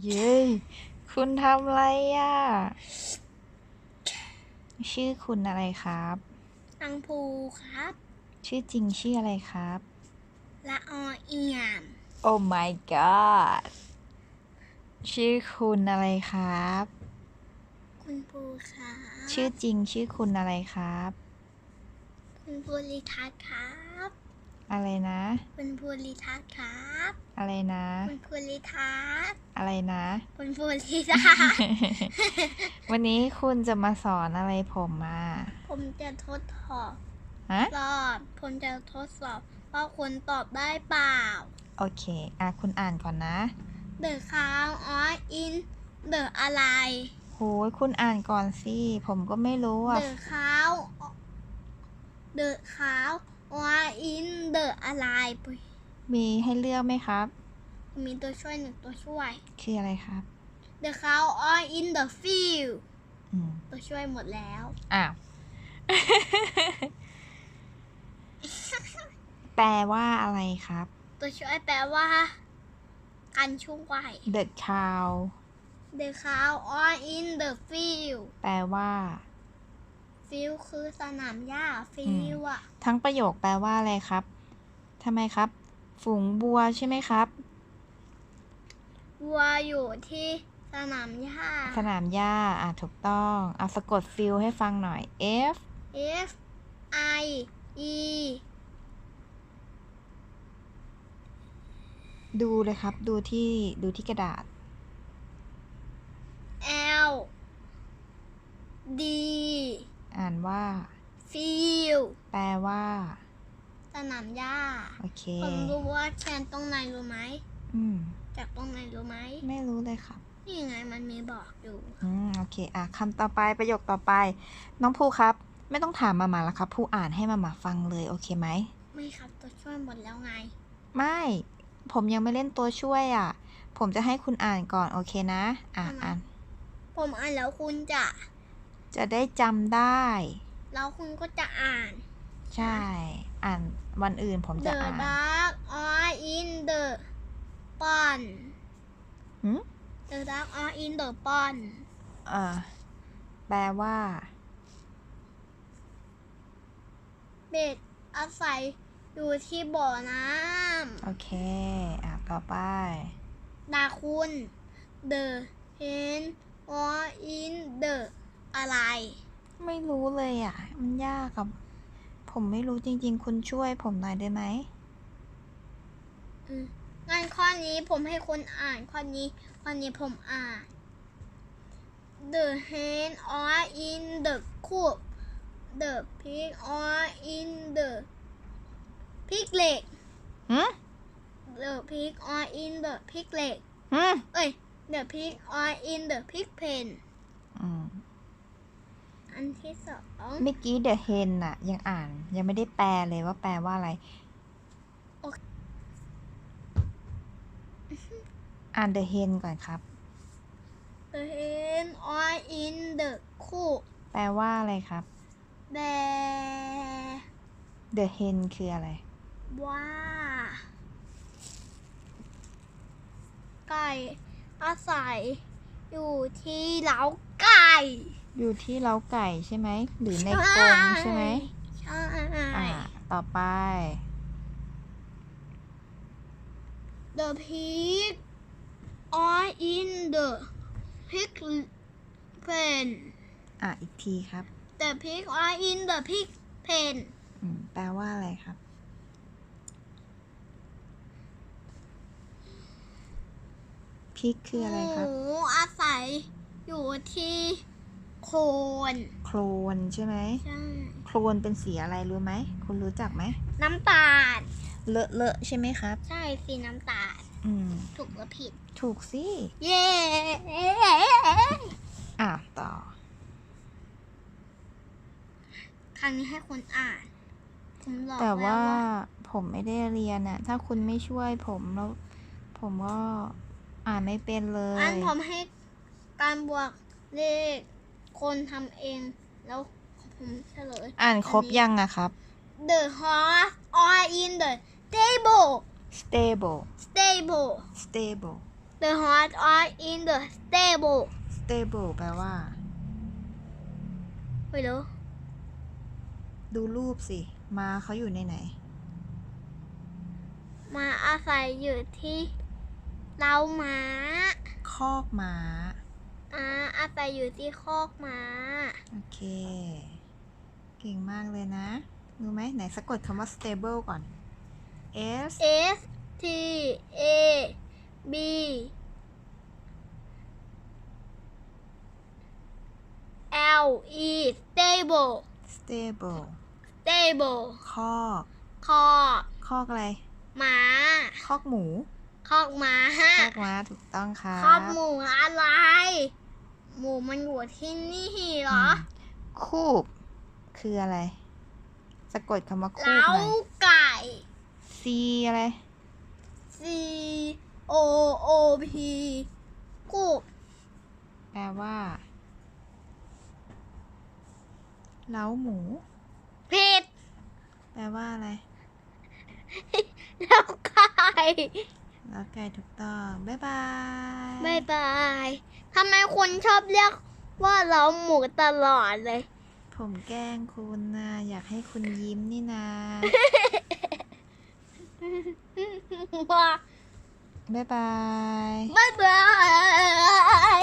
เย้ยคุณทำอะไรอะ ชื่อคุณอะไรครับ อังพูครับ ชื่อจริงชื่ออะไรครับ ละออเอียม Oh my god ชื่อคุณอะไรครับ คุณปูครับ ชื่อจริงชื่อคุณอะไรครับ คุณภูริทัศน์ครับ อะไรนะคุณภูริทัศน์ครับ อะไรนะคุณภูริทัศน์อะไรนะคุณภูริทัศน์วันนี้คุณจะมาสอนอะไรผมมาผมจะทดสอบฮะสอบผมจะทดสอบว่าคุณตอบได้เปล่า โอเค อะคุณอ่านก่อนนะ The cow or in the อะไรโหยคุณอ่านก่อนสิ ผมก็ไม่รู้อะ The cow The cow or in the อะไรมีให้เลือกไหมครับ มีตัวช่วยหนึ่งตัวช่วย คืออะไรครับ The cow or in the field อืมตัวช่วยหมดแล้ว อ้าว แปลว่าอะไรครับ ตัวช่วยแปลว่า กันช่วย The cow The cow or in the field แปลว่า field คือสนามหญ้า field อะทั้งประโยคแปลว่าอะไรครับทำไมครับ ฝูงบัวใช่ไหมครับ วัวอยู่ที่สนามหญ้า สนามหญ้าอะถูกต้อง เอาสะกดฟิลให้ฟังหน่อย F F I E ดูเลยครับ ดูที่ ดูที่กระดาษ L อ่านว่า field แปลว่า สนามหญ้า โอเค ผมรู้ว่าแคนตรงไหนรู้ไหม อืม จากตรงไหนรู้ไหม ไม่รู้เลยครับ นี่ไงมันมีบอกอยู่ อืม โอเค อะคำต่อไปประโยคต่อไป น้องภูครับ ไม่ต้องถามมามาแล้วครับ ผู้อ่านให้มามาฟังเลยโอเคไหม ไม่ครับตัวช่วยหมดแล้วไง ไม่ ผมยังไม่เล่นตัวช่วยอะ ผมจะให้คุณอ่านก่อนโอเคนะ อะทำไมอ่าน ผมอ่านแล้วคุณจะ จะได้จำได้ แล้วคุณก็จะอ่าน ใช่ อ่านวันอื่นผมจะ The อ่าน dark or in the pond หืม The dark or in the pond เออแปลว่า เบ็ดอาศัยอยู่ที่บ่อน้โอเค อะ ต่อไปำดาคุณ The hen or in the อะไร ไม่รู้เลยอะ มันยากกับ ผมไม่รู้จริง ๆ คุณช่วยผมหน่อยได้ไหมอืมงั้นข้อนี้ผมให้คุณอ่านข้อนี้ข้อนี้ผมอ่าน The hen or in the coop The pig or in the pig leg หืม The pig or in the pig leg หืมเอ้ย The pig or in the pig pen อืม อันที่สองเมื่อกี้ the hen น่ะ ยังอ่านยังไม่ได้แปลเลยว่าแปลว่าอะไร อ่าน the hen ก่อนครับ The hen or in the coop แปลว่าอะไรครับ Bear the hen คืออะไร ว่าไก่อาศัยอยู่ที่เล้าไก่อยู่ที่เล้าไก่ใช่ไหม หรือในกรงใช่ไหมใช่อ่าต่อไป The pig or in the pig pen อะอีกทีครับ The pig or in the pig pen อืมแปลว่าอะไรครับ พริกคืออะไรครับหมูอาศัย อยู่ที่โคนโคลนใช่ไหมใช่โคลนเป็นสีอะไรรู้ไหมคุณรู้จักไหมน้ำตาล เลอะเลอะใช่ไหมครับ ใช่สีน้ำตาล อืม ถูกหรือผิด ถูกสิเย้อะต่อ ครั้งนี้ให้คนอ่านผมบอกแต่ว่าล้ผมไม่ได้เรียนอะถ้าคุณไม่ช่วยผมแล้ว ผมก็อ่านไม่เป็นเลอัยนผมให้ การบวกเลขคนทำเอง แล้วผมเฉลยอ่านครบยังอะครับ The horse or in the stable stable stable stable the horse are in the stable stable แปลว่า ไม่รู้ ดูรูปสิ มาเขาอยู่ในไหน มาอาศัยอยู่ที่เล้าม้าคอกม้า อ่าอาศัยอยู่ที่คอกม้า โอเค เก่งมากเลยนะ รู้ไหมไหนสะกดคำว่า stable ก่อน S S T A B L E stable stable stable คอกคอกคอกอะไรม้าคอกหมู คอกม้าคอกม้าถูกต้องค่ะคอกหมูอะไร หมูมันอยู่ที่นี่เหรอ คูบ คืออะไร สะกดคำว่าคูบเล้าหน่อยไก่ C อะไร C O O P กูบแปลว่า เล้าหมู ผิดแปลว่าอะไร เล้าไก่ แล้วไก่ถูกต้องบ๊ายบายบายบายทำไมคุณชอบเรียกว่าเล้าหมูตลอดเลย ผมแกล้งคุณนะอยากให้คุณยิ้มนี่นะว่าบ๊ายบายบายบาย